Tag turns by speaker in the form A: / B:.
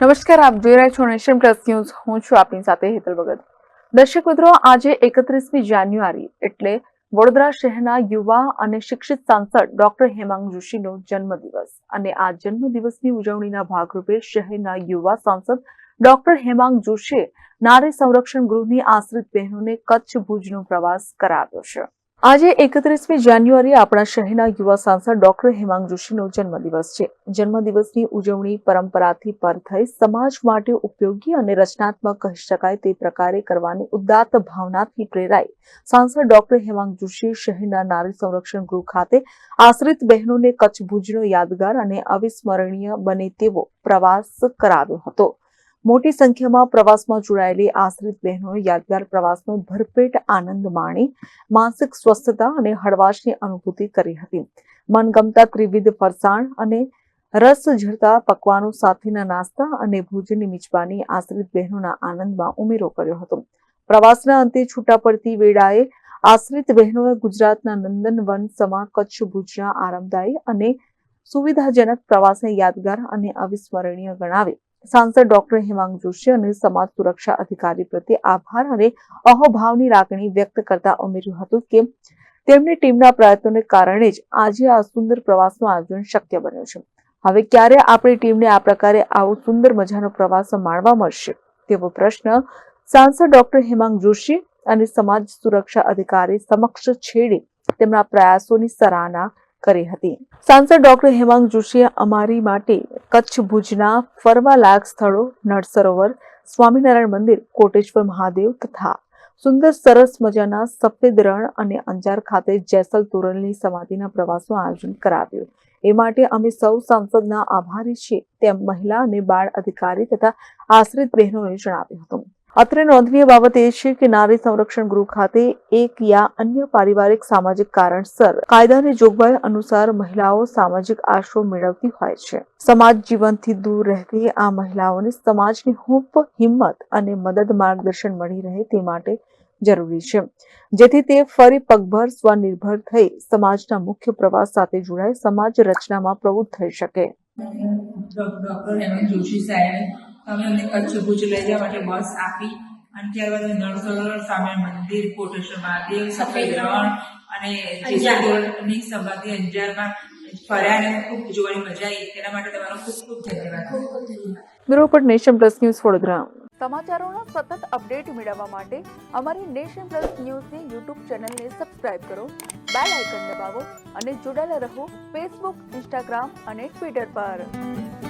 A: નમસ્કાર, આપ જોઈ રહ્યા છો નેશન પ્લસ ન્યૂઝ. હું છું આપની સાથે હેતલ ભગત. દર્શક મિત્રો, આજે એકત્રીસમી જાન્યુઆરી એટલે વડોદરા શહેરના યુવા અને શિક્ષિત સાંસદ ડોક્ટર હેમાંગ જોશીનો જન્મદિવસ. અને આ જન્મદિવસની ઉજવણીના ભાગરૂપે શહેરના યુવા સાંસદ ડોક્ટર હેમાંગ જોશીએ નારી સંરક્ષણ ગૃહની આશ્રિત બહેનોને કચ્છ ભુજનો પ્રવાસ કરાવ્યો છે. આજે એકત્રીસમી જાન્યુઆરી આપણા શહેરના યુવા સાંસદ ડોક્ટર હેમાંગ જોશીનો જન્મદિવસ છે. જન્મદિવસની ઉજવણી પરંપરાથી પર થઈ, સમાજ માટે ઉપયોગી અને રચનાત્મક કહી શકાય તે પ્રકારે કરવાની ઉદાત્ત ભાવનાથી પ્રેરાઈ. સાંસદ ડોક્ટર હેમાંગ જોશી શહેરના નારી સંરક્ષણ ગૃહ ખાતે આશ્રિત બહેનોને કચ્છ ભુજનો યાદગાર અને અવિસ્મરણીય બને તેવો પ્રવાસ કરાવ્યો હતો. મોટી સંખ્યામાં પ્રવાસમાં જોડાયેલી આશ્રિત બહેનોએ યાદગાર પ્રવાસનો ભરપેટ આનંદ માણી માનસિક સ્વસ્થતા અને હળવાશની અનુભૂતિ કરી હતી. મનગમતા ત્રિવિધ ફરસાણ અને રસ ઝરતા પકવાનો સાથેના નાસ્તા અને ભોજનની મિજબાની આશ્રિત બહેનોના આનંદમાં ઉમેરો કર્યો હતો. પ્રવાસના અંતે છૂટા પડતી વેળાએ આશ્રિત બહેનોએ ગુજરાતના નંદનવન સમા કચ્છ ભુજના આરામદાયી અને સુવિધાજનક પ્રવાસને યાદગાર અને અવિસ્મરણીય ગણાવી. સાંસદ ડોક્ટર હેમાંગ જોશી અને સમાજ સુરક્ષા અધિકારી પ્રત્યે આભાર અને અહોભાવની લાગણી વ્યક્ત કરતા ઉમેર્યું હતું કે તેમની ટીમના પ્રયત્નોને કારણે જ આજે આ સુંદર પ્રવાસનું આયોજન શક્ય બન્યું છે. હવે ક્યારે આપણી ટીમને આ પ્રકારે આવો સુંદર મજાનો પ્રવાસ માણવા મળશે? તેવો પ્રશ્ન સાંસદ ડોક્ટર હેમાંગ જોશી અને સમાજ સુરક્ષા અધિકારી સમક્ષ છેડી તેમના પ્રયાસોની સરાહના કરી હતી. સાંસદ ડોક્ટર હેમાંગ જોશીએ અમારી માટે કચ્છ ભુજના ફરવાલાયક સ્થળો નળ સરોવર સ્વામિનારાયણ મંદિર, કોટેશ્વર મહાદેવ તથા સુંદર સરસ મજાના સફેદ રણ અને અંજાર ખાતે જેસલ તોરલની સમાધિના પ્રવાસનું આયોજન કરાવ્યું. એ માટે અમે સૌ સાંસદના આભારી છીએ. તેમ મહિલા અને બાળ અધિકારી તથા આશ્રિત બહેનોએ જણાવ્યું હતું. અત્રે નોંધનીય બાબત એ છે કે નારી સંરક્ષણ ગૃહ ખાતે એક યા અન્ય પારિવારિક સામાજિક કારણસર કાયદાની જોગવાઈ અનુસાર મહિલાઓ સામાજિક આશરો મેળવતી હોય છે. સમાજ જીવનથી દૂર રહેતી આ મહિલાઓને સમાજની હૂંફ, હિંમત અને મદદ માર્ગદર્શન મળી રહે તે માટે જરૂરી છે. જેથી તે ફરી પગભર સ્વનિર્ભર થઈ સમાજના મુખ્ય પ્રવાસ સાથે જોડાઈ સમાજ રચનામાં પ્રવૃત્ત થઈ શકે.
B: ડોક્ટર જોશી સાહેબ અમે અમને કચ્છ ભુજ લઈ જવા માટે બસ આપી. અને ત્યારબાદ નળસરોવર સામે મંદિર કોટેશ્વર મહાદેવ સફેદ રણ અને જેસલતોરણની સમાધિ અંજારમાં ફર્યા અને ખૂબ જોવાની મજા આવી. તેના માટે તમારો ખૂબ ખૂબ ધન્યવાદ.
A: બ્યુરો પર નેશન પ્લસ ન્યૂઝ વડોદરા. સમાચારોના સતત અપડેટ મેળવવા માટે અમારી નેશન પ્લસ ન્યૂઝની યુટ્યુબ ચેનલને સબસ્ક્રાઇબ કરો બેલ આઇકન દબાવો અને જોડાયેલા રહો ફેસબુક ઇન્સ્ટાગ્રામ અને ટ્વિટર પર.